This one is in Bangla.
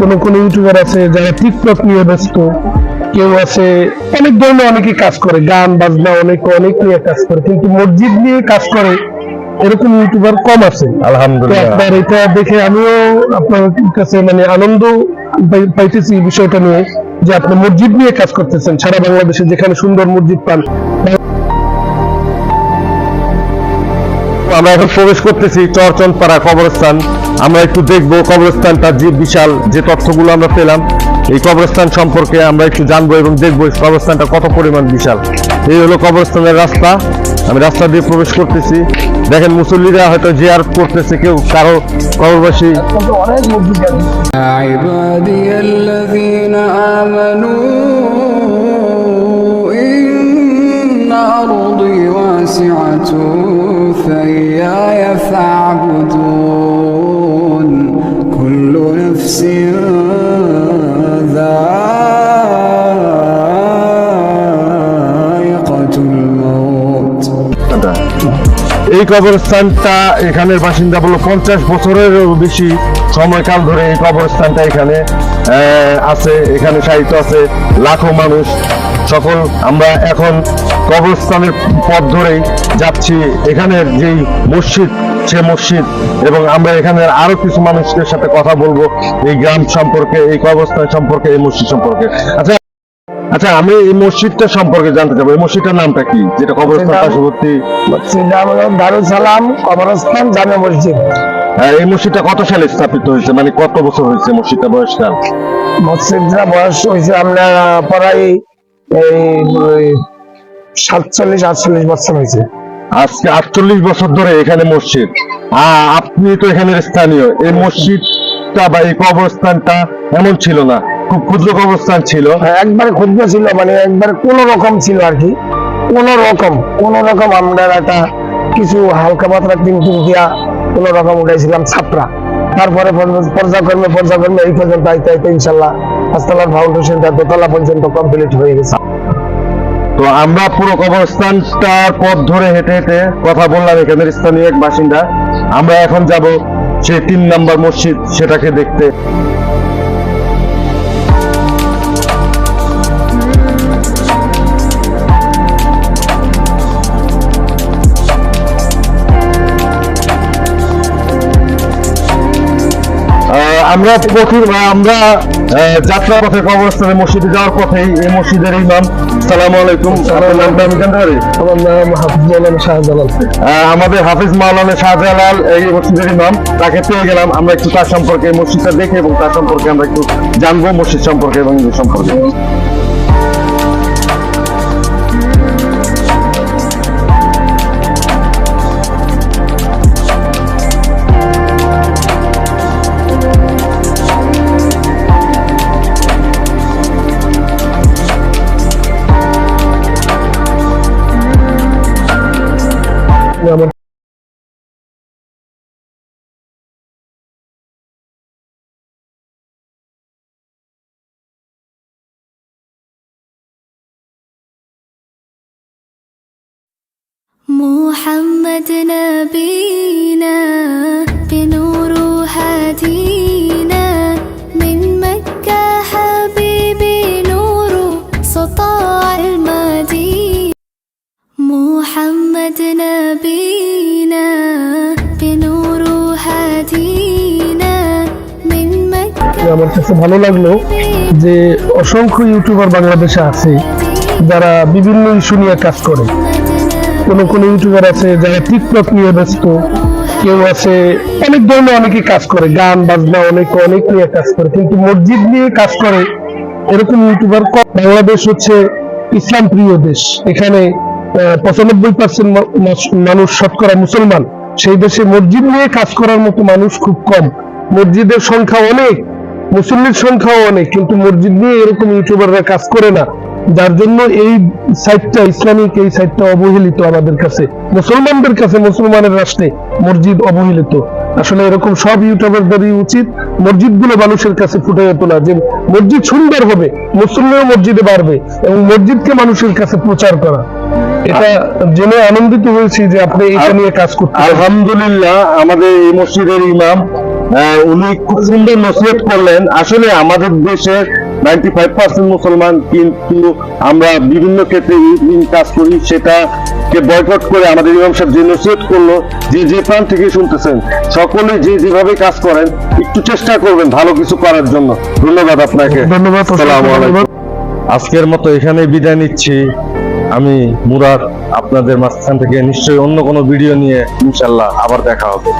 কোন কোন ইউটিউবার আছে যারা টিকটক নিয়ে ব্যস্ত কেউ আছে অনেক ধরনের অনেকে কাজ করে গান বাজনা অনেক অনেক নিয়ে কাজ করে কিন্তু মসজিদ নিয়ে কাজ করে এরকম ইউটিউবার কম আছে। আলহামদুলিল্লাহ। আপনার এটা দেখে আমিও আপনার কাছে মানে আনন্দ পাইতেছি বিষয়টা নিয়ে যে আপনি মসজিদ নিয়ে কাজ করতেছেন সারা বাংলাদেশে যেখানে সুন্দর মসজিদ পান। আমরা এখন প্রবেশ করতেছি চরচনপাড়া কবরস্থান। আমরা একটু দেখবো কবরস্থানটা যে বিশাল যে তথ্যগুলো আমরা পেলাম এই কবরস্থান সম্পর্কে আমরা একটু জানবো এবং দেখবো এই কবরস্থানটা কত পরিমাণ বিশাল এই হলো কবরস্থানের রাস্তা আমি রাস্তা দিয়ে প্রবেশ করতেছি দেখেন মুসল্লিরা হয়তো জিয়ার করতেছে কেউ কারো কবরবাসী অনেক মসজিদ আছে عبادي الذين آمنوا إن أرضي واسعة فإياي فاعبدون كل نفس ذائقة الموت এই কবরস্থানটা এখানের বাসিন্দা বললো পঞ্চাশ বছরেরও বেশি সময়কাল ধরে এই কবরস্থানটা এখানে আহ, আছে এখানে সাহিত্য আছে লাখো মানুষ সকল আমরা এখন কবরস্থানের পথ ধরেই যাচ্ছি এখানের যেই মসজিদ সে মসজিদ এবং আমরা এখানে আরও কিছু মানুষদের সাথে কথা বলব এই গ্রাম সম্পর্কে এই কবরস্থান সম্পর্কে এই মসজিদ সম্পর্কে। আচ্ছা আচ্ছা আমি এই মসজিদটা সম্পর্কে জানতে চাবো। এই মসজিদটার নামটা কি? যেটা কবরস্থান পার্শ্ববর্তী মসজিদটা আমাদের দারুল সালাম কবরস্থান জামে মসজিদ। হ্যাঁ, এই মসজিদটা কত সালে স্থাপিত হয়েছে? মানে কত বছর হয়েছে মসজিদটা বয়সকাল মসজিদটা বয়স হয়েছে আপনার প্রায় এই সাতচল্লিশ আটচল্লিশ বছর হয়েছে। আজকে আটচল্লিশ বছর ধরে এখানে মসজিদ। আপনি তো এখানের স্থানীয়। এই মসজিদটা বা এই কবরস্থানটা এমন ছিল না। খুব ক্ষুদ্র কবরস্থান ছিল। একবারে ক্ষুদ্র ছিল মানে কোন রকম ছিল আর কি। কোন রকম কোন রকম আমরা একটা কিছু হালকা পাতলা টিমটিম দিয়া কোন রকম উঠাইছিলাম ছাপরা। তারপরে পর্য- পর্যায়ক্রমে পর্যায়ক্রমে এই পর্যন্ত আইতে আইতে ইনশাল্লাহ ফাউন্ডেশনটা দোতলা পর্যন্ত কমপ্লিট হয়ে গেছে। তো আমরা পুরো কবরস্থানটার পথ ধরে হেঁটে হেঁটে কথা বললাম এখানের স্থানীয় এক বাসিন্দা। আমরা এখন যাব সে তিন নাম্বার মসজিদ, সেটাকে দেখতে। আমরা প্রথম আমরা যাত্রা পথে কবরস্থানে মসজিদে যাওয়ার পথেই এই মসজিদের ইমাম। সালাম আলাইকুম। আপনার নামটা আমি জানতে পারি? আমার নাম হাফিজ মৌলানা শাহজালাল। আমাদের হাফিজ মাওলানা শাহজালাল এই মসজিদের ইমাম। তাকে পেয়ে গেলাম। আমরা একটু তার সম্পর্কে মসজিদটা দেখে এবং তার সম্পর্কে আমরা একটু জানব মসজিদ সম্পর্কে এবং সম্পর্কে। محمد نبينا بنور هدينا من مكة حبيبي نور سطاع المدينة محمد نبينا بنور هدينا من مكة আমার কাছে ভালো লাগলো যে অসংখ্য ইউটিউবার বাংলাদেশে আছে যারা বিভিন্ন ইস্যু নিয়ে কাজ করে কোন কোন ইউটিউবার আছে যারা টিকটক নিয়ে ব্যস্ত, কেউ আছে, অনেক ধরনের অনেকে কাজ করে, গান, বাজনা, অনেক অনেক নিয়ে কাজ করে, কিন্তু মসজিদ নিয়ে কাজ করে এরকম ইউটিউবার বাংলাদেশ হচ্ছে ইসলাম প্রিয় দেশ। এখানে পঁচানব্বই পার্সেন্ট মানুষ শতকরা মুসলমান। সেই দেশে মসজিদ নিয়ে কাজ করার মতো মানুষ খুব কম। মসজিদের সংখ্যা অনেক, মুসল্লির সংখ্যাও অনেক, কিন্তু মসজিদ নিয়ে এরকম ইউটিউবাররা কাজ করে না। যার জন্য এই সাইটটা ইসলামিক এই সাইটটা অবহেলিত আমাদের কাছে। মুসলমানদের কাছে মুসলমানের রাষ্ট্রে মসজিদ অবহেলিত। আসলে এরকম সব ইউটিউবারদেরই উচিত মসজিদগুলো মানুষের কাছে ফুটে তোলা যে মসজিদ সুন্দর হবে মুসল্লিও মসজিদে বাড়বে এবং মসজিদকে মানুষের কাছে প্রচার করা। এটা জেনে আনন্দিত হয়েছি যে আপনি এটা নিয়ে কাজ করতে আলহামদুলিল্লাহ আমাদের এই মসজিদের ইমাম উনি খুব সুন্দর নসিহত করলেন। আসলে আমাদের দেশের নাইনটি ফাইভ পার্সেন্ট মুসলমান কিন্তু আমরা বিভিন্ন ক্ষেত্রে কাজ করি সেটাকে বয়কট করে আমাদের ইমাম সাহেব যে নসিহত করল যে যে প্রাণ থেকে শুনতেছেন সকলে যে যেভাবে কাজ করেন একটু চেষ্টা করবেন ভালো কিছু করার জন্য। ধন্যবাদ আপনাকে। ধন্যবাদ। আজকের মতো এখানে বিদায় নিচ্ছি। আমি মুরাদ আপনাদের মাঝখান থেকে নিশ্চয়ই অন্য কোনো ভিডিও নিয়ে ইনশাল্লাহ আবার দেখা হবে।